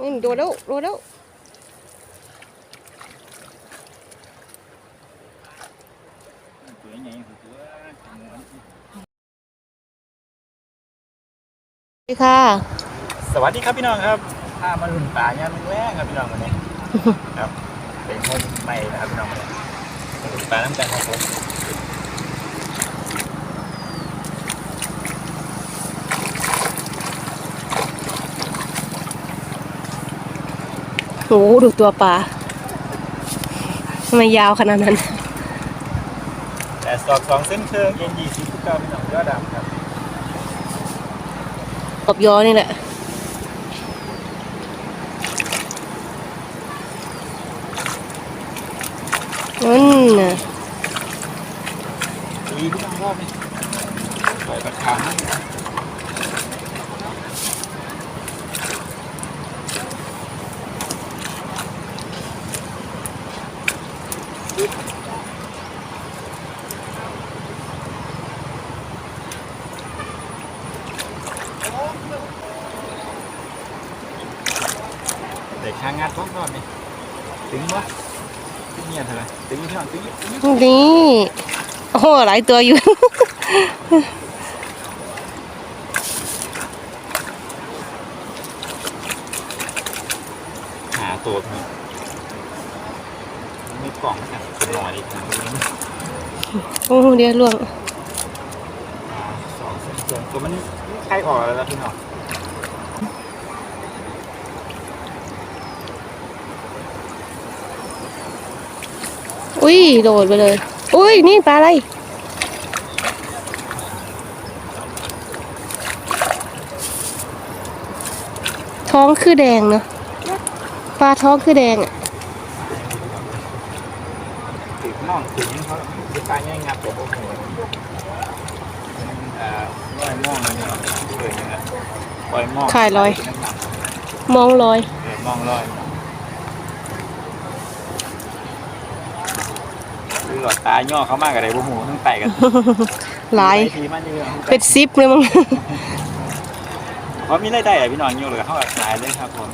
อืมโดดแล้วโดดแล้วสวัสดีค่ะ สวัสดีครับพี่น้องครับพามาลุ่นป่ายามแรกครับพี่น้องวันนี้ ครับ เป็นโฮมใหม่นะครับพี่น้องวันนี้มาลุ่นป่าน้ำกันครับผม โหดูตัวปลาทำไมยาวขนาดนั้น แต่สอบสองเส้นเชิงเย็นยี่สิบทุกเก้าพี่น้องยอดดำครับตบยอนี่แหละ อืมน่ะ อุ้ยพี่น้องรอบนี้ปล่อยกระถางเด็กข้างงานพร้อมรอบนี้ถึงวะถึงเนี่ยเท่าไหร่ถึงพี่น้องถึงถึง นี่ โอ้โหหลายตัวอยู่ หาตัวพี่มีกล่องนะครับเป็นหน่อยอีกนะโอ้เดี๋ยวล่วงอ่าสองเส้นเกินตัวมันใกล้ออกแล้วนะพี่น้องอุ้ยโดดไปเลย อุ้ยนี่ปลาอะไร ท้องคือแดงเนาะปลาท้องคือแดงอะถือน่องถือนี่เขาคือปลาง่ายงับผมโอ้โหเป็นอ่าลอยมองเลยเนี่ยเลยเนี่ยปล่อยมองขายลอย มองลอยเออม่องลอยคือหลอดตาย่อเขามากอะไรบุหูทั้งไตกันหลายเป็นซิปเลยมั้ง เพราะมีรายได้อพี่น้องอยู่เลยเขาขายเลยครับผม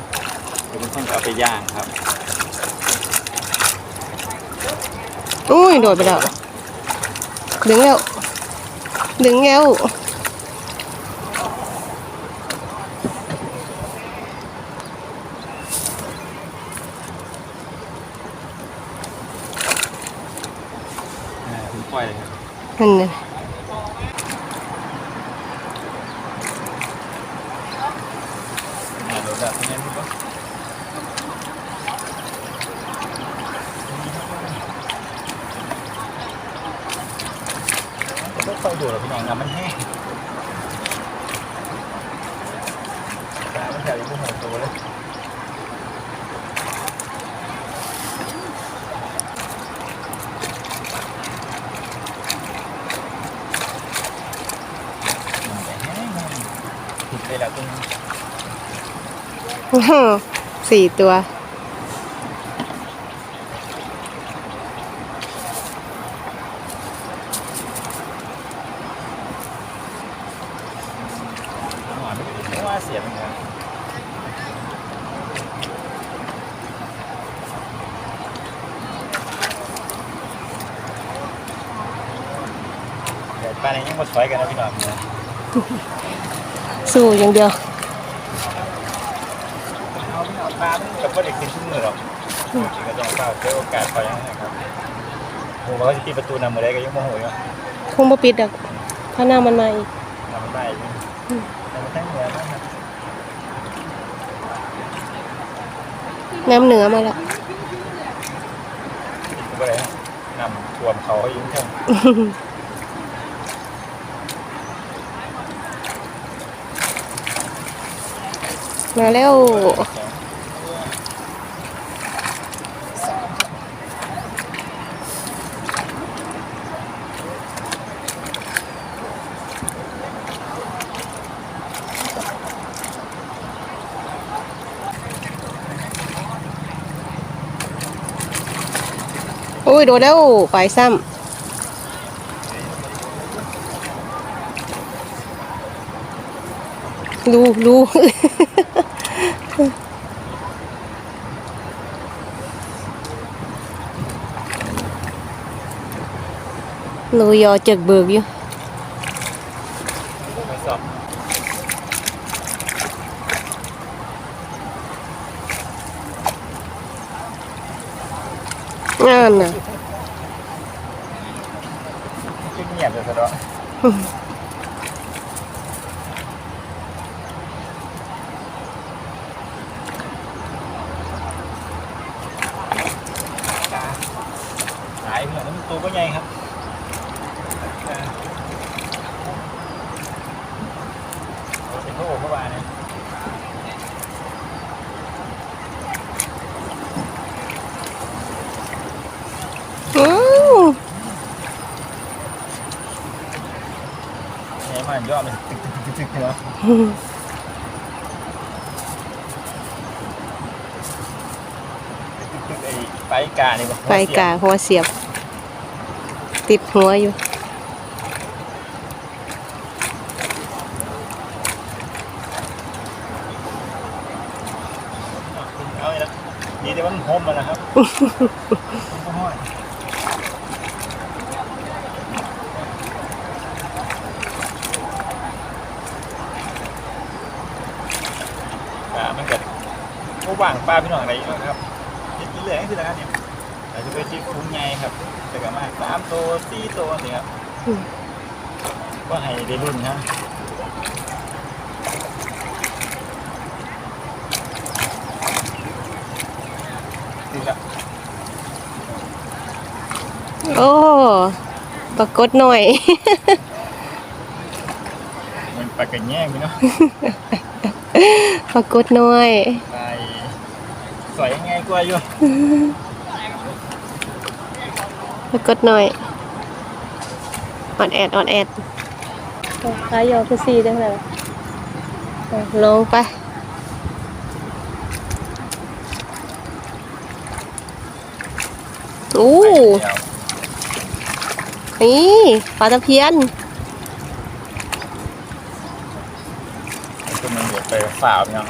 เดี๋ยวเป็นคนเอาไปย่างครับอุ้ยโดดไปแล้วดึงแล้วดึงแล้ว อ่าผมปล่อยเลยครับ นั่นน่ะ อ่าเดี๋ยวแบบนี้พี่ก็ก็ค่ อยดูหรอกพี่น้องนะมันแห้งแต่มันแถวยังไม่หัวโตเลยแล้วตรงอื้อหือสี่ตัวานไม่ว่าเสียเหมือนกัน เดี๋ยวป้าเนี่ยยังมาสวยกันนะพี่น้องเนี่ยสู้อย่างเดียวเอาพี่น้องป้ามันกับว่าเด็กขึ้นขึ้นมือหรอกก็ต้องเฝ้าเจอโอกาสไปยังไงครับผมว่าเขาจะปิดประตูนำมาได้ก็ยังโมโหอยู่คงบ่ปิดดอกถ้าหน้ามันมาอีกนำได้ยังนำมาทั้งเหนือนะครับน้ำเหนือมาแล้วก็เลยนำท่วมเขาให้ยุ่งทั้ง มาแล้วโอ้ย โดนแล้วไปซ้ำดูดู หนูยอเจึกเบิกอยู่ไปสอบงานน่ะคิดเงียบเลยสะดอกหายเพื่อนแล้วมันตัวก็ใหญ่ครับเอาเป็นพวกโอ้เข้ามาเนี่ย อือ ใหญ่มากยอดมันตึกตึกตึกตึกเนาะตึกตึก ไอ้ไปกานี่บ่ไปกาหัวเสียบ ติดหัวอยู่เอาเลยนะดีแต่ว่ามันหอมมันนะครับมันห้อยอ่ามันเกิดพว กว่างปลาพี่น้องอะไรบ้างครับกินเหลืองคือนะครับเนี่ยอาจจะไปที่คุ้งไงครับแต่ก็มาสามตัวสี่ตัวนี่ครับอืมก็ให้ได้รุ่นครับดีครับโอ้ปรากฏหน่อย มันปลากระแยงพี่เนาะปรากฏหน่อยไป สวยยังไงกว่าอยู่ปรากฏหน่อยออดแอดออดแอดขายอคือซีได้ไหมลงไปโอ้เดี๋ยวนี่ปลาตะเพียนตัวมันเดี๋ยวไปฝ่าพี่เนาะ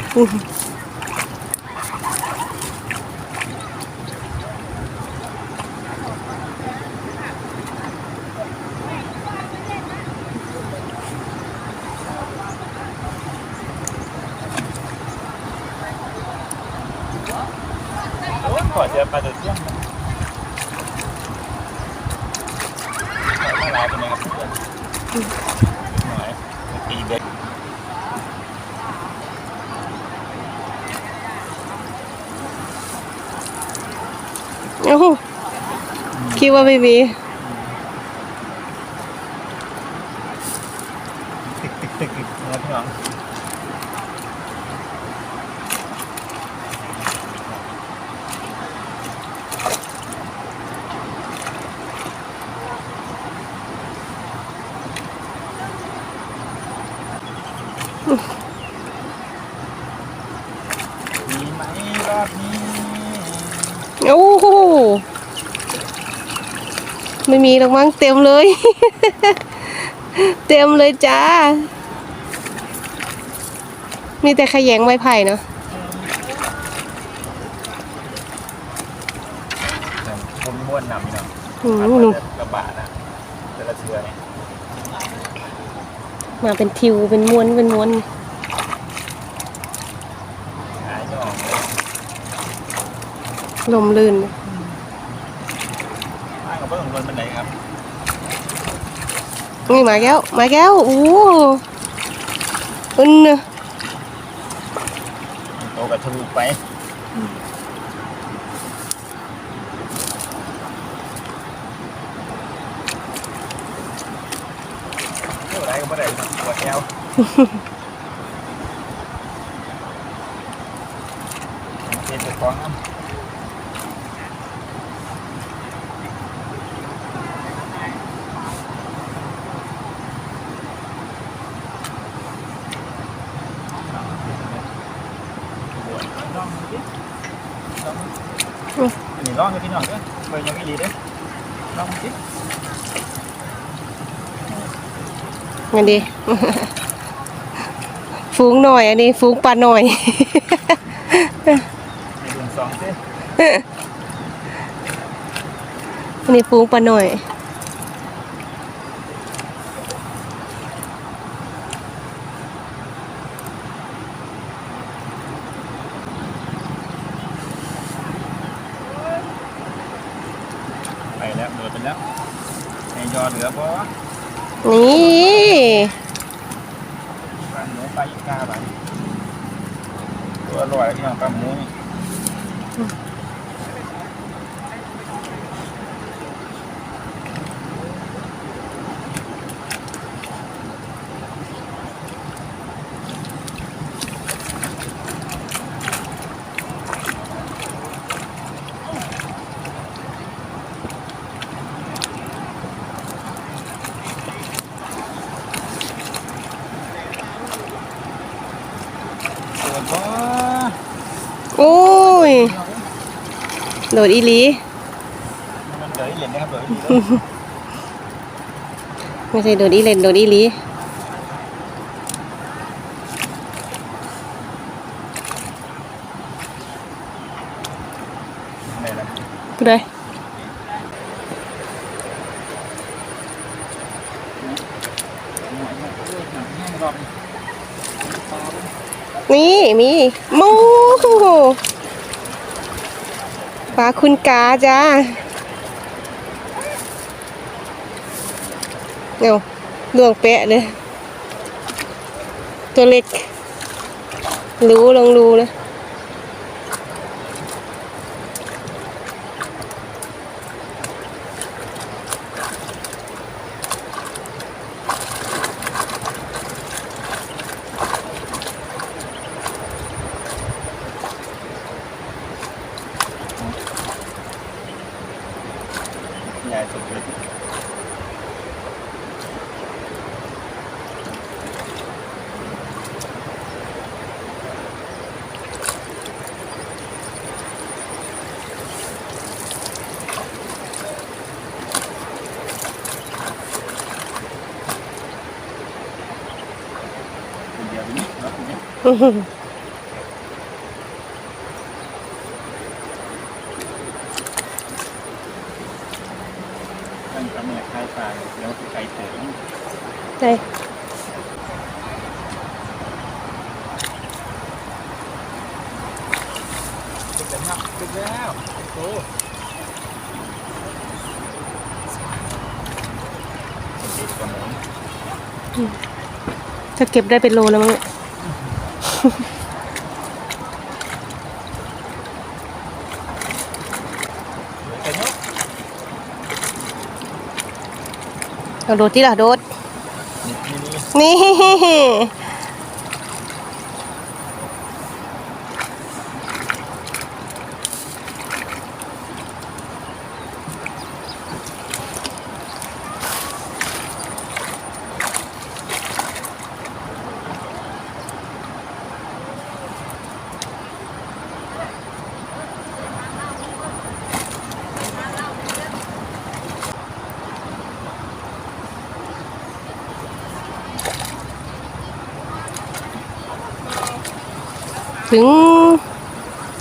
โอ้ยขอเจอปลาตัวเที่ยงขอมาลายเป็นไงครับเพื่อนหน่อยตีเบ็ดโอ้โหคิดว่าไม่มี ตึกตึกตึกตึกนะพี่น้อง มีไหมรอบนี้โอ้โหไม่มีหรอกมั้งเต็มเลย เต็มเลยจ้า มีแต่ขยงไม้ไผ่เนาะผมม้วนนำพี่น้องอืม อัน หนู นี้กระบะนะแต่ละเชือเนี่ย มาเป็นทิวเป็นม้วนเป็นม้วนหายไม่ออกลมลื่นมากับเพื่อนบนบันไดครับนี่มาแก้วมาแก้วโอ้อึนน่ะโตกับทะลุไปเท่าไรก็ไม่ได้ ครับปวดแอวเจ็บปวดท้องน้ำป ฟูงหน่อย อันนี้ฟูงปลาหน่อยอันนี้ฟูงปลาหน่อยไปแล้วเดือไปแล้วให้ยอเหลือพอนี่ โดดอีหลีมันเดยเหรียญนะครับเดยเหรียญไม่ใช่โดดอีเล่นโดดอีหลีไหนล่ะผู้ใดนี่มีหมู ปลาคุณกาจ้าเนี่ยวดวงเปะเลยตัวเล็ก รู้ลองดูเลย ใหญ่สุดเลย เดี๋ยวนี้ แล้วคุณเนี่ยอื้อหือตั้งกำเนิดคลายปลาเดี๋ยวไก่เต๋อใช่ขึ้นแล้วครับขึ้นแล้วโอ้ดีกว่าหมูถ้าเก็บได้เป็นโลแล้วมั้งเนี่ย ไก่เนาะ เอาโดดที่ละโดดนี่นี่นี่ นี่ ถึง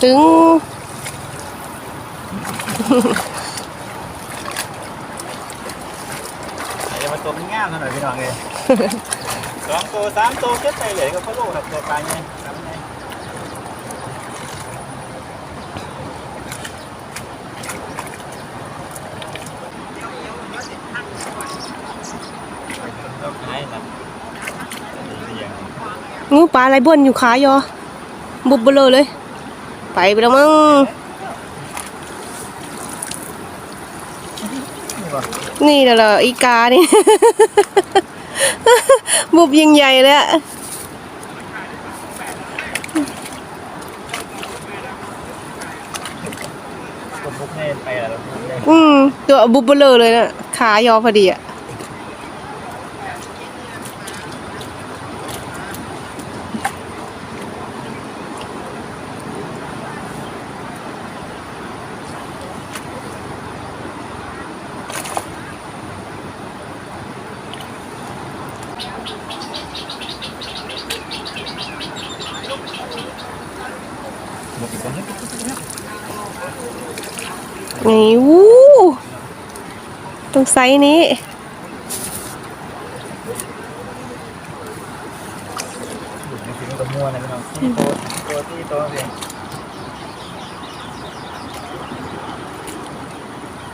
ถึง เดี๋ยวมาตัวมันงามเท่าไหร่พี่น้องเลยสองตัวสามตัวเก็บไปเลยก็พะโล้ครับตัวปลาไงทำไงเราขายนะเรียงงูปลาอะไรบ่นอยู่ขายอบุบเบลอเลย ไปไปแล้วมั้งนี่วะนี่แหละเหรออีกานี่ บุบยิงใหญ่เลยอะคนพวกนี้ไปแล้วพวกนี้อืม ตัวบุบเบลอเลยนะขายอพอดีอะ หมดอีกคนนึง นี่วู้ต รงไซส์นี้อยู่ในสิ่งตัวมัวนะพี่น้องที่โตตัวที่โตเอง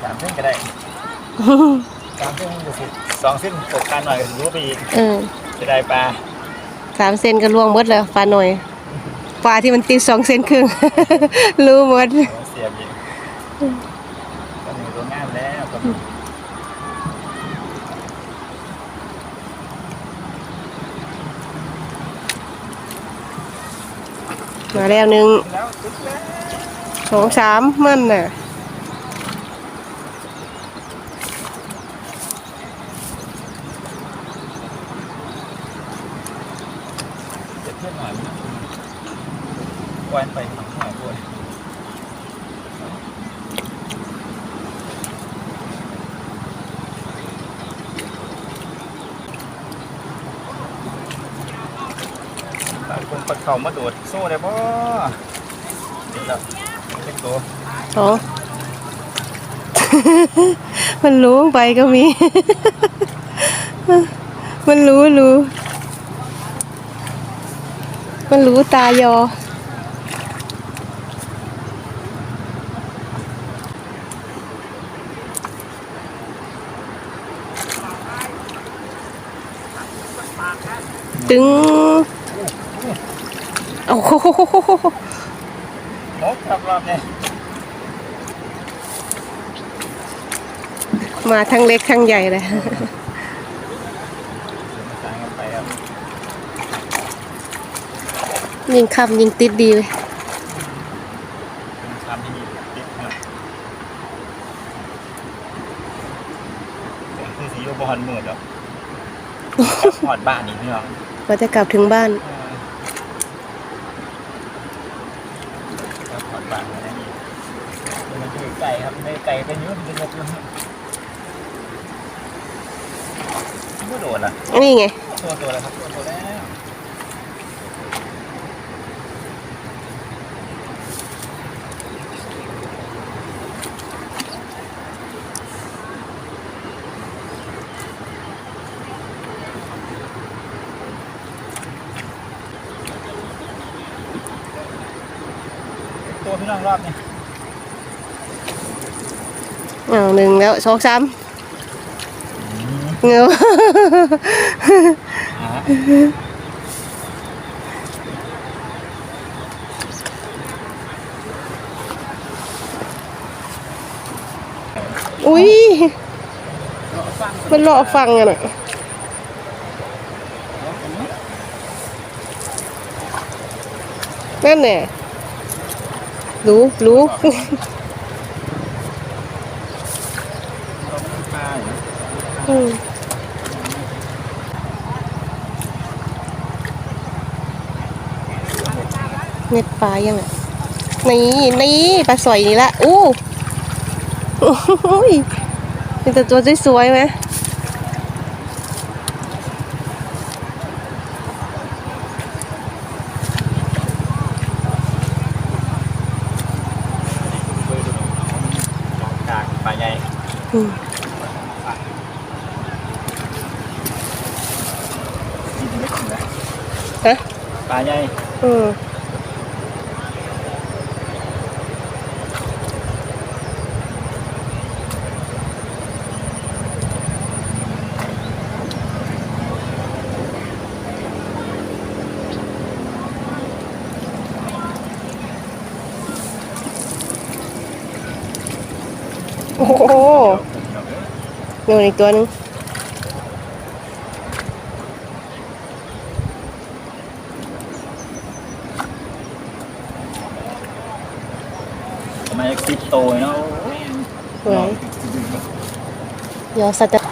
สามเส้นก็ได้สามเส้นก็สิสองเส้นตกกันหน่อยก็สิรู้ไปอีกเออจะได้ปลาสามเซนก็ล่วงหมดแล้วปลาหน่อยปลาที่มันติดสองเซนครึ่งรู้หมดเอาเสียบอีกก็มีตัวงามแล้วก็มี มาแล้วหนึ่งสองสามมันน่ะ เจ็บเพื่อนหน่อยมั้ยกวนไปทางหน่อยด้วย ปลาเข่ามาโดดโซ่ได้ป่นี่ล้วเล็กตัวอ๋อมันรู้ไปก็มี มันรู้รู้ มันรู้ตายอตึง นกครับรอบนี้มาทั้งเล็กทั้งใหญ่เลยสายกันไปครับยิงคำยิงติดดีเลยเป็นคำที่มีติดครับเป็นคือสีโยบอลมืดหรอกหอดบ้านนี่พี่น้องว่าจะกลับถึงบ้าน ครับหอดบ้านอะไรนี่มันจะไก่ครับไม่ไก่เป็นยุ่งเป็นนกยุ่งไม่โดดล่ะ นี่ไงตัวตัวแล้วครับตัวตัวแล้วตัวพี่น้องรอบนี้อ้าวหนึ่งแล้วสองสาม เงาอุ้ยมันรอฟังอะน่ะนั่นแหละรู้รู้ ปลาอยู่ อืม เน็ตปลายังไงนี่นี่ปลาสวยนี่ละอู้โอ้ยเป็นต่ตัวสวยๆไหม กลางปลาใหญ่ อืม ฮะ ปลาใหญ่ อืม โอ้โหโยนอีกตัวหนึงทำไมคลิปโตเนาะสวยยอสัตว์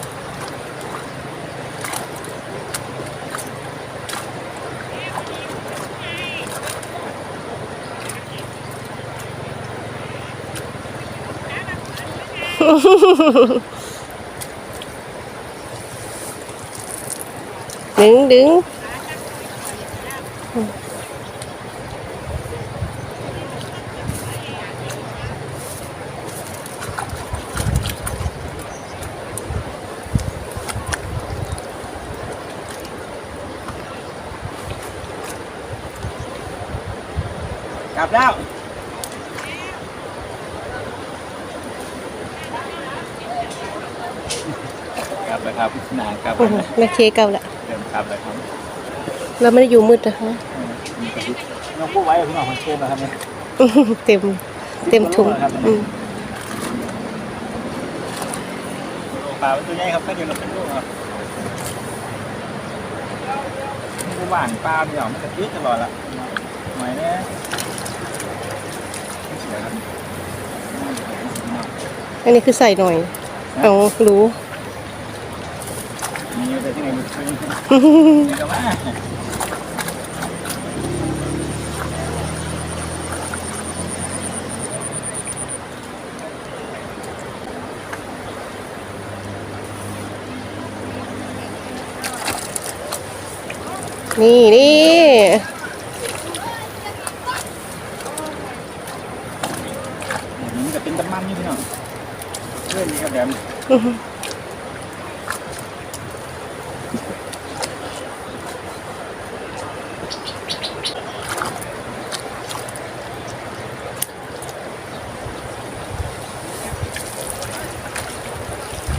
ดึงดึง嗯กลับแล้ว ครับหนากลับ อือหือ นาเคเก่าละเดิมครับเลยครับเราไม่ได้อยู่มืดนะคะมีกระดิบน้องพูดไว้พี่น้องคนเชฟนะครับเนี่ยอื้อหือเต็มเต็มถุงอืมปลาเป็นตัวใหญ่ครับก็เดี๋ยวเราเป็นลูกครับผู้หวานปลาพี่น้องมันจะติดตลอดละหน่อยเนี่ยไม่เสียครับอันนี้คือใส่หน่อย เอารู้มีแต่ที่ ไหนมันเป็นนี่ก็ว่านี่นี่จะเป็นตะมันนี่พี่น้องเรื่องนี้ก็แดม อื้อหือ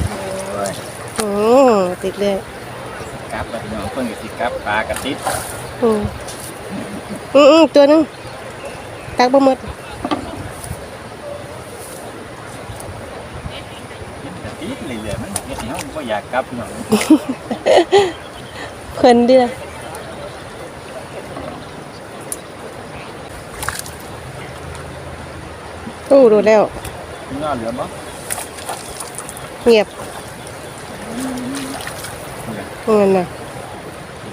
โอ้ย อื มติดเลยกลับแล้วพี่น้องเพิ่นก็สิกลับปลากระติดอืมอืมอืมตัวหนึงตักบ่หมดกระติดเลยๆมันเฮ็ดให้เฮาบ่อยากกลับพี่น้องเพลินดิล่ะโอ้ดูแล้วพี่น้องเหลือบ่เงียบ เหลือเงินน่ะ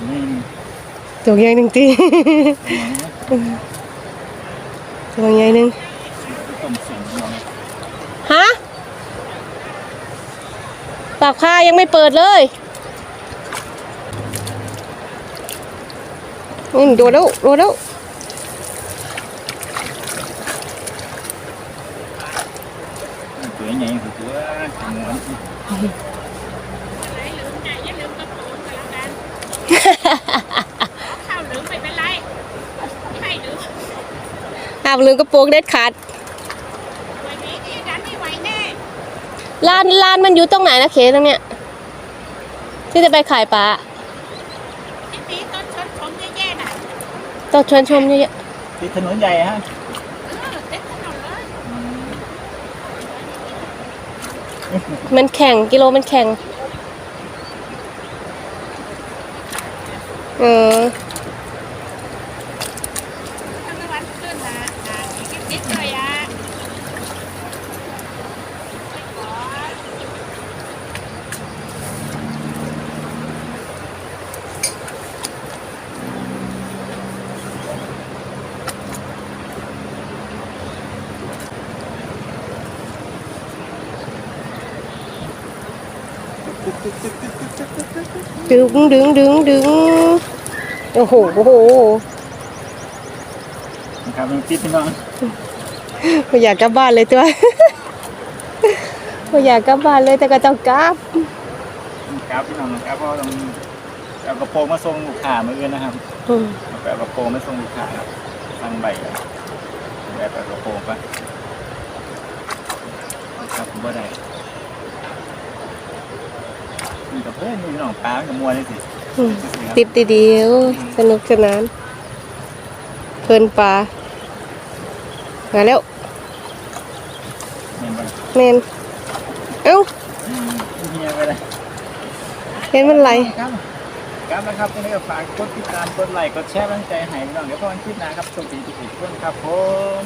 นี่ตัวใหญ่หนึ่งตีตัวใหญ่หนึ่งต้มสิ่งพี่น้องฮะปากผ้ายังไม่เปิดเลยอืมโดดแล้วโดดแล้วตัวใหญ่คือตัวจำนวน ข้าวหรือไม่เป็นไรไม่หรืออาบลืมกระโปรงเด็ดขาดวันนี้นี่ดันไม่ไหวแน่ลานลานมันอยู่ตรงไหนนะเคตรงเนี้ยที่จะไปขายปลาที่ปีต้นชนผมแย่ๆน่ะต้องชวนชมเยอะติดถนนใหญ่ฮะเออเต็มถนนเลยๆมันแข่งกิโลมันแข่ง เออ ทำไมวันขึ้นนะนะอีกนิดๆเลยอ่ะไม่ขอ ดึงดึงดึงดึง โอ้โหโอ้โหนะครับมันติดพี่น้องไม่อยากกลับบ้านเลยตัวไม่อยากกลับบ้านเลยแต่ก็ต้องกลับครับพี่น้องครับเพราะต้องเอากระโปรงมาส่งลูกค้ามื้ออื่นนะครับอืมเอากระโปรงมาส่งลูกค้าครับสั่งใบแบบเอากระโปรงไปครับผมบ่ได้มีกับเพื่อนมีน้องปลากับมัวเลยสิอืม ติดดีๆโอ้สนุกสนาน เพลินปลามาแล้วเห็นบ่แมนเอ้าเฮียไปเลยเห็นมันไหลครับครับนะครับทีนี้ก็ฝากกดติดตามกดไลค์กดแชร์กำลังใจให้พี่น้องเดี๋ยวพอกันคลิปหน้าครับโชคดีทุกคนครับผม